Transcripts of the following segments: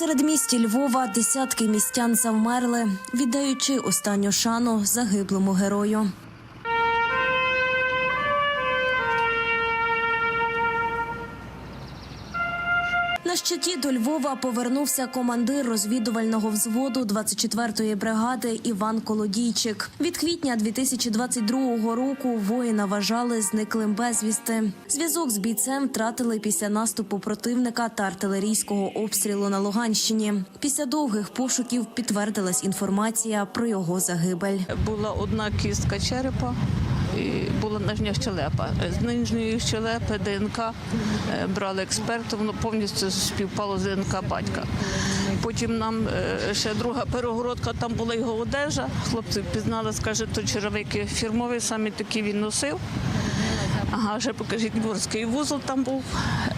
середмісті Львова десятки містян завмерли, віддаючи останню шану загиблому герою. На щиті до Львова повернувся командир розвідувального взводу 24-ї бригади Іван Колодійчик. Від квітня 2022 року воїна вважали зниклим безвісти. Зв'язок з бійцем втратили після наступу противника та артилерійського обстрілу на Луганщині. Після довгих пошуків підтвердилась інформація про його загибель. Була одна кістка черепа. Була нижня щелепа. З нижньої щелепи ДНК е, брали експерти, воно повністю співпало з ДНК батька. Потім нам е, ще друга перегородка, там була його одежа. Хлопці впізнали, скаже, то черевики фірмові, самі такі він носив. Ага, ще покажіть морський вузол там був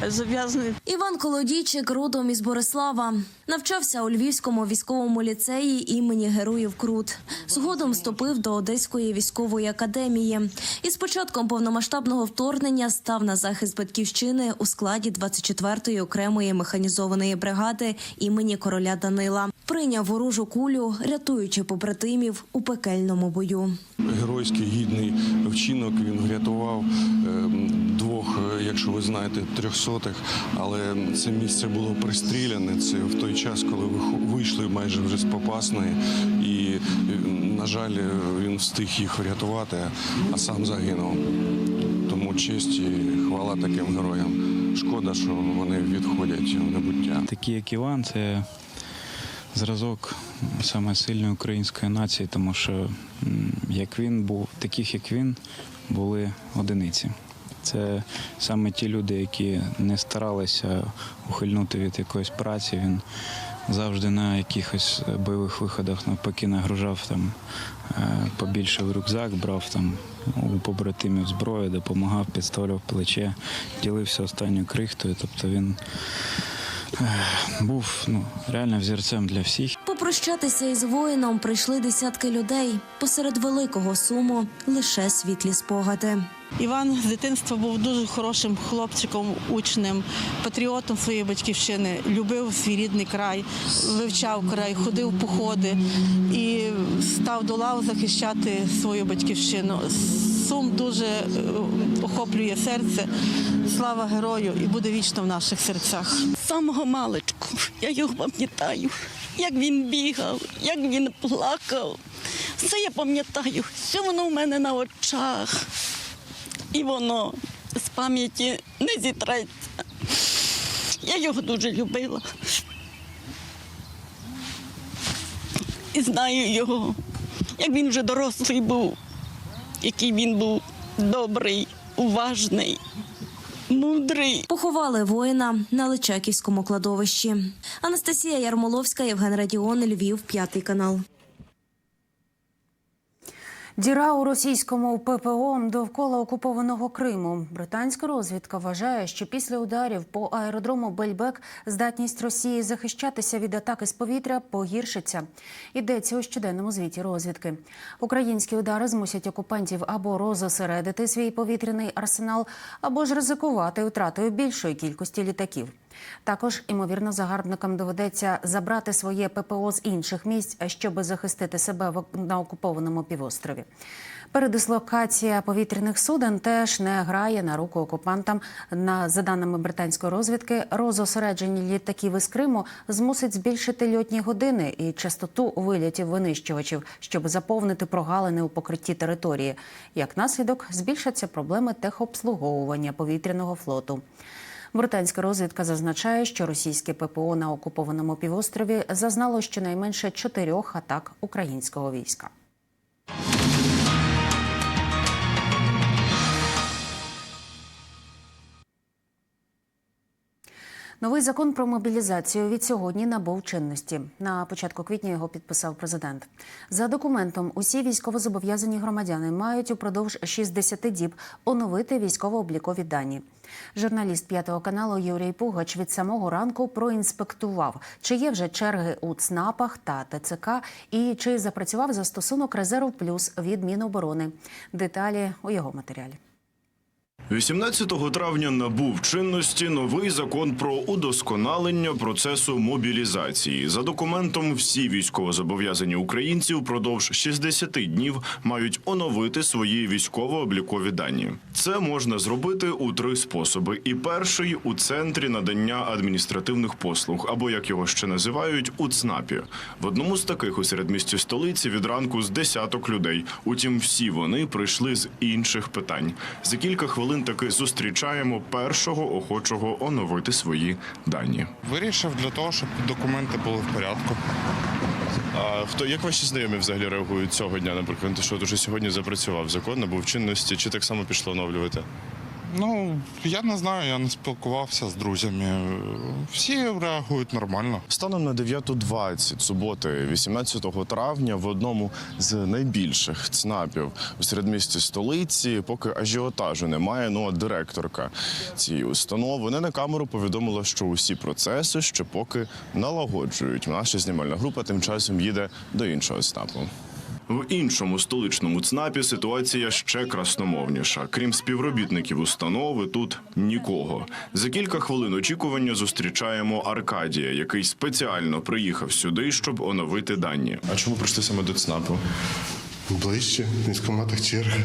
зав'язаний. Іван Колодійчик родом із Борислава. Навчався у Львівському військовому ліцеї імені Героїв Крут. Згодом вступив до Одеської військової академії. І з початком повномасштабного вторгнення став на захист батьківщини у складі 24-ї окремої механізованої бригади імені короля Данила. Прийняв ворожу кулю, рятуючи побратимів у пекельному бою. Геройський гідний вчинок. Він врятував ем, двох, е, якщо ви знаєте, трьохсотих. Але це місце було пристріляне. Це в той час, коли вийшли майже вже з Попасної. І, е, на жаль, е, він встиг їх врятувати, а сам загинув. Тому честь і хвала таким героям. Шкода, що вони відходять в небуття. Такі, як Іван, це зразок саме сильної української нації, тому що як він був, таких як він, були одиниці. Це саме ті люди, які не старалися ухильнути від якоїсь праці. Він завжди на якихось бойових виходах навпаки нагружав там е, побільше в рюкзак, брав там у побратимів зброю, допомагав, підставляв плече, ділився останньою крихтою. Тобто він був ну, реально взірцем для всіх. Попрощатися із воїном прийшли десятки людей. Посеред великого суму лише світлі спогади. Іван з дитинства був дуже хорошим хлопчиком, учнем, патріотом своєї батьківщини, любив свій рідний край, вивчав край, ходив в походи і став до лав захищати свою батьківщину. Сум дуже е, охоплює серце. Слава герою і буде вічно в наших серцях. З самого маличку я його пам'ятаю, як він бігав, як він плакав. Все я пам'ятаю, все воно в мене на очах. І воно з пам'яті не зітреться. Я його дуже любила. І знаю його, як він вже дорослий був, який він був добрий, уважний, мудрий. Поховали воїна на Личаківському кладовищі. Анастасія Ярмоловська, Євген Радіон, Львів, п'ятий канал. Діра у російському ППО довкола окупованого Криму. Британська розвідка вважає, що після ударів по аеродрому Бельбек здатність Росії захищатися від атаки з повітря погіршиться. Йдеться у щоденному звіті розвідки. Українські удари змусять окупантів або розосередити свій повітряний арсенал, або ж ризикувати втратою більшої кількості літаків. Також, ймовірно, загарбникам доведеться забрати своє ППО з інших місць, щоб захистити себе на окупованому півострові. Передислокація повітряних суден теж не грає на руку окупантам. На за даними британської розвідки, розосередження літаків із Криму змусить збільшити льотні години і частоту вильотів винищувачів, щоб заповнити прогалини у покритті території. Як наслідок, збільшаться проблеми техобслуговування повітряного флоту. Британська розвідка зазначає, що російське ППО на окупованому півострові зазнало щонайменше чотирьох атак українського війська. Новий закон про мобілізацію від сьогодні набув чинності. На початку квітня його підписав президент. За документом, усі військовозобов'язані громадяни мають упродовж 60 діб оновити військово-облікові дані. Журналіст п'ятого каналу Юрій Пугач від самого ранку проінспектував, чи є вже черги у ЦНАПах та ТЦК, і чи запрацював застосунок резерв плюс від Міноборони. Деталі у його матеріалі. 18 травня набув чинності новий закон про удосконалення процесу мобілізації. За документом, всі військовозобов'язані українці впродовж 60 днів мають оновити свої військово-облікові дані. Це можна зробити у три способи. І перший у центрі надання адміністративних послуг, або як його ще називають, у ЦНАПі. В одному з таких у середмісті столиці від ранку з десяток людей. Утім, всі вони прийшли з інших питань. За кілька хвилин таки зустрічаємо першого охочого оновити свої дані. Вирішив для того, щоб документи були в порядку. А хто як ваші знайомі взагалі реагують цього дня? Наприклад, що дуже сьогодні запрацював закон, набув чинності, чи так само пішло оновлювати? Ну, я не знаю, я не спілкувався з друзями. Всі реагують нормально. Станом на 9.20 суботи, 18 травня, в одному з найбільших ЦНАПів у середмісті столиці, поки ажіотажу немає. Ну а директорка цієї установи не на камеру повідомила, що усі процеси ще поки налагоджують. Наша знімальна група тим часом їде до іншого ЦНАПу. В іншому столичному ЦНАПі ситуація ще красномовніша. Крім співробітників установи, тут нікого. За кілька хвилин очікування зустрічаємо Аркадія, який спеціально приїхав сюди, щоб оновити дані. А чому прийшли саме до ЦНАПу? Ближче, в військкоматах черга.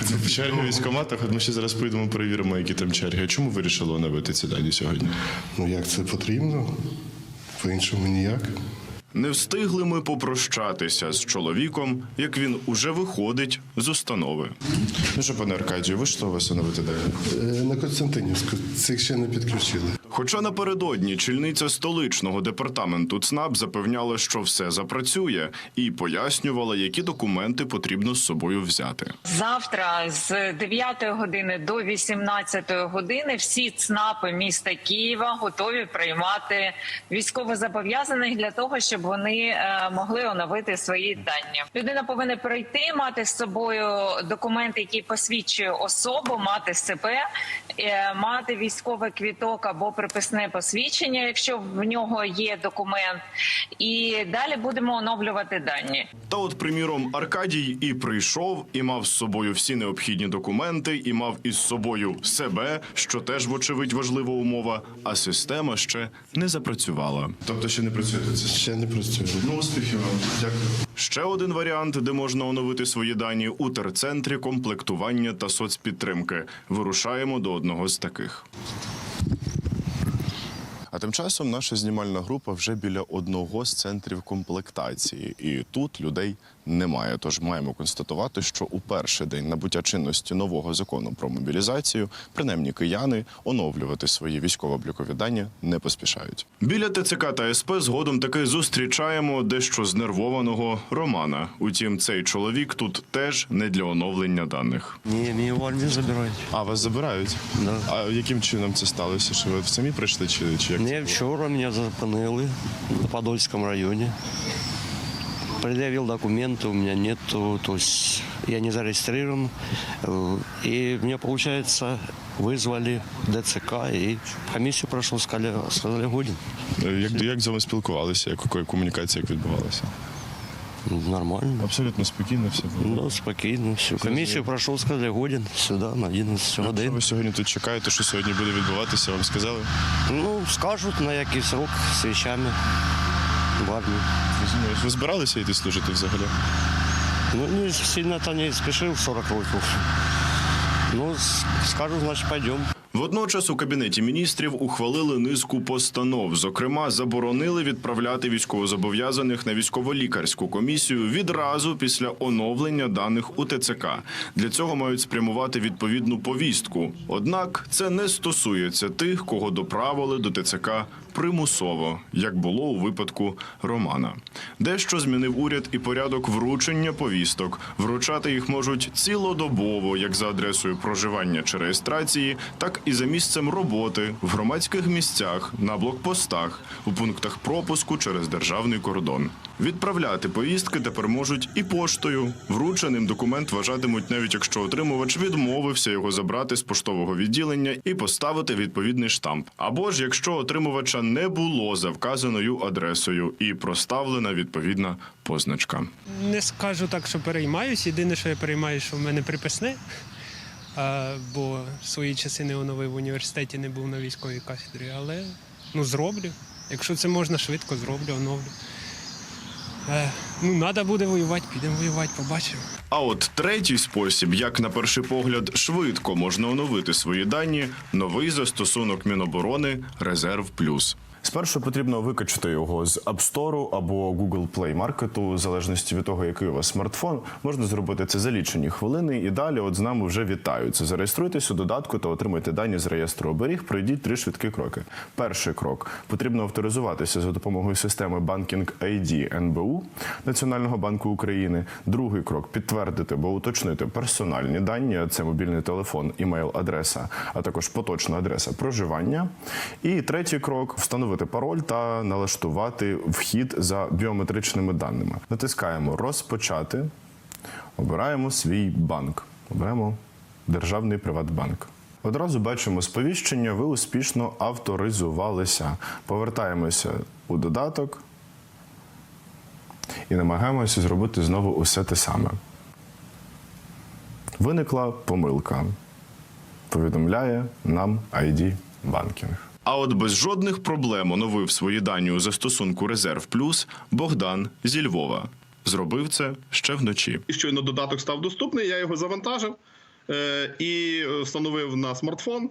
В черги в військкоматах, от ми ще зараз поїдемо перевіримо, які там черги. А чому вирішили оновити ці дані сьогодні? Ну як це потрібно? По-іншому ніяк. Не встигли ми попрощатися з чоловіком, як він уже виходить з установи. Ну що, пане Аркадію, ви що у вас оновити далі? Е, На Константинівську цих ще не підключили. Хоча напередодні чільниця столичного департаменту ЦНАП запевняла, що все запрацює, і пояснювала, які документи потрібно з собою взяти. Завтра з 9 години до 18 години всі ЦНАПи міста Києва готові приймати військовозобов'язаних для того, щоб вони е, могли оновити свої дані. Людина повинна прийти, мати з собою документ, який посвідчує особу, мати СП, е, мати військовий квіток або приписне посвідчення, якщо в нього є документ, і далі будемо оновлювати дані. Та от, приміром, Аркадій і прийшов, і мав з собою всі необхідні документи, і мав із собою себе, що теж, вочевидь, важлива умова. А система ще не запрацювала. Тобто ще не працюєте це? Ще не працює. Ну, успіхів вам. Дякую. Ще один варіант, де можна оновити свої дані у терцентрі комплектування та соцпідтримки. Вирушаємо до одного з таких. А тим часом наша знімальна група вже біля одного з центрів комплектації, і тут людей немає. Тож маємо констатувати, що у перший день набуття чинності нового закону про мобілізацію, принаймні кияни оновлювати свої військово-облікові дані не поспішають. Біля ТЦК та СП згодом таки зустрічаємо дещо знервованого Романа. Утім, цей чоловік тут теж не для оновлення даних. Ні, мені в армію забирають. А вас забирають? Да. А яким чином це сталося? Що ви самі прийшли чи, чи як? це Ні, було? вчора мене зупинили на Подольському районі. Предъявил документы, у меня нету, то есть я не зарегистрирован. Э, И мне, получается, вызвали ДЦК и комиссию прошел, сказали, сказали годен. Як, як з вами спілкувалися? Як, якої комунікації як відбувалася? Нормально. Абсолютно спокійно все було. Ну, спокійно, все. Комиссию прошел, сказали, годен сюда на 11 Що ви сьогодні тут чекаєте, що сьогодні буде відбуватися? Вам сказали? Ну, скажуть, на який срок з вещами в армію. Розумію. Ви збиралися йти служити взагалі? Ну, не сильно то не спешил 40 років. Ну, скажу, значит, пойдем. Водночас у кабінеті міністрів ухвалили низку постанов. Зокрема, заборонили відправляти військовозобов'язаних на військово-лікарську комісію відразу після оновлення даних у ТЦК. Для цього мають спрямувати відповідну повістку. Однак це не стосується тих, кого доправили до ТЦК примусово, як було у випадку Романа. Дещо змінив уряд і порядок вручення повісток. Вручати їх можуть цілодобово, як за адресою проживання чи реєстрації, так і за місцем роботи, в громадських місцях, на блокпостах, у пунктах пропуску через державний кордон. Відправляти повістки тепер можуть і поштою. Врученим документ вважатимуть, навіть якщо отримувач відмовився його забрати з поштового відділення і поставити відповідний штамп. Або ж якщо отримувача не було за вказаною адресою і проставлена відповідна позначка. Не скажу так, що переймаюсь. Єдине, що я переймаю, що в мене приписне. Бо свої часи не оновив в університеті, не був на військовій кафедрі. Але ну, зроблю. Якщо це можна швидко, зроблю, оновлю. Е, ну, треба буде воювати, підемо воювати, побачимо. А от третій спосіб, як на перший погляд швидко можна оновити свої дані, новий застосунок Міноборони Резерв Плюс. Спершу потрібно викачати його з App Store або Google Play Market, в залежності від того, який у вас смартфон. Можна зробити це за лічені хвилини. І далі, от з нами вже вітаються. Зареєструйтесь у додатку та отримайте дані з реєстру оберіг. Пройдіть три швидкі кроки. Перший крок потрібно авторизуватися за допомогою системи Banking ID НБУ Національного банку України. Другий крок підтвердити або уточнити персональні дані. Це мобільний телефон, імейл-адреса, а також поточна адреса проживання. І третій крок встановити пароль та налаштувати вхід за біометричними даними. Натискаємо розпочати. Обираємо свій банк. Обираємо державний Приватбанк. Одразу бачимо сповіщення, ви успішно авторизувалися. Повертаємося у додаток і намагаємося зробити знову усе те саме. Виникла помилка. Повідомляє нам ID банкінг. А от без жодних проблем оновив свої дані у застосунку Резерв Плюс Богдан зі Львова. Зробив це ще вночі. Щойно додаток став доступний, я його завантажив е, і встановив на смартфон.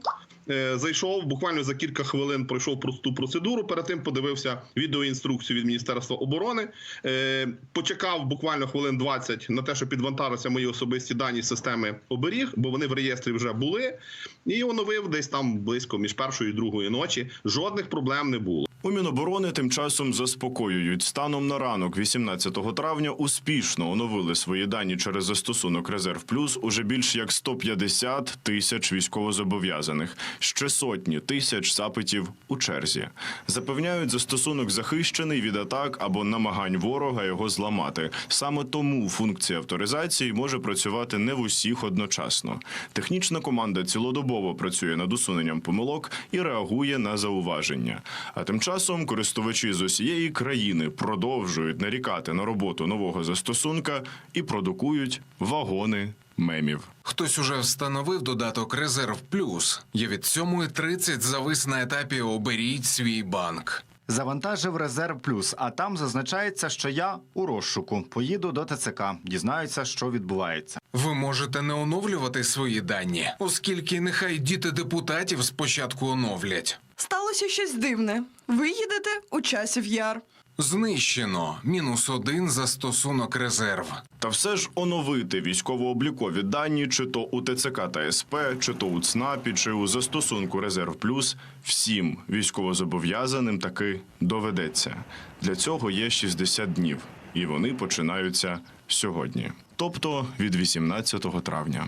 Е, Зайшов буквально за кілька хвилин, пройшов просту процедуру. Перед тим подивився відеоінструкцію від Міністерства оборони. Е, Почекав буквально хвилин 20 на те, що підвантажаться мої особисті дані системи оберіг, бо вони в реєстрі вже були. І оновив десь там близько між першою і другою ночі. Жодних проблем не було. У Міноборони тим часом заспокоюють. Станом на ранок, 18 травня, успішно оновили свої дані через застосунок Резерв Плюс уже більш як 150 тисяч військовозобов'язаних, ще сотні тисяч запитів у черзі. Запевняють, застосунок захищений від атак або намагань ворога його зламати. Саме тому функція авторизації може працювати не в усіх одночасно. Технічна команда цілодобово працює над усуненням помилок і реагує на зауваження. А тим часом користувачі з усієї країни продовжують нарікати на роботу нового застосунка і продукують вагони мемів. Хтось уже встановив додаток Резерв Плюс. Я від 7.30 завис на етапі Оберіть свій банк. Завантажив резерв плюс, а там зазначається, що я у розшуку. Поїду до ТЦК, дізнаюся, що відбувається. Ви можете не оновлювати свої дані, оскільки нехай діти депутатів спочатку оновлять. Сталося щось дивне. Ви їдете у часів яр. Знищено мінус один застосунок резерв. Та все ж оновити військово-облікові дані, чи то у ТЦК та СП, чи то у ЦНАПі, чи у застосунку Резерв Плюс, всім військовозобов'язаним таки доведеться. Для цього є 60 днів, і вони починаються сьогодні, тобто від 18 травня.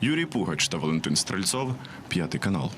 Юрій Пугач та Валентин Стрельцов, п'ятий канал.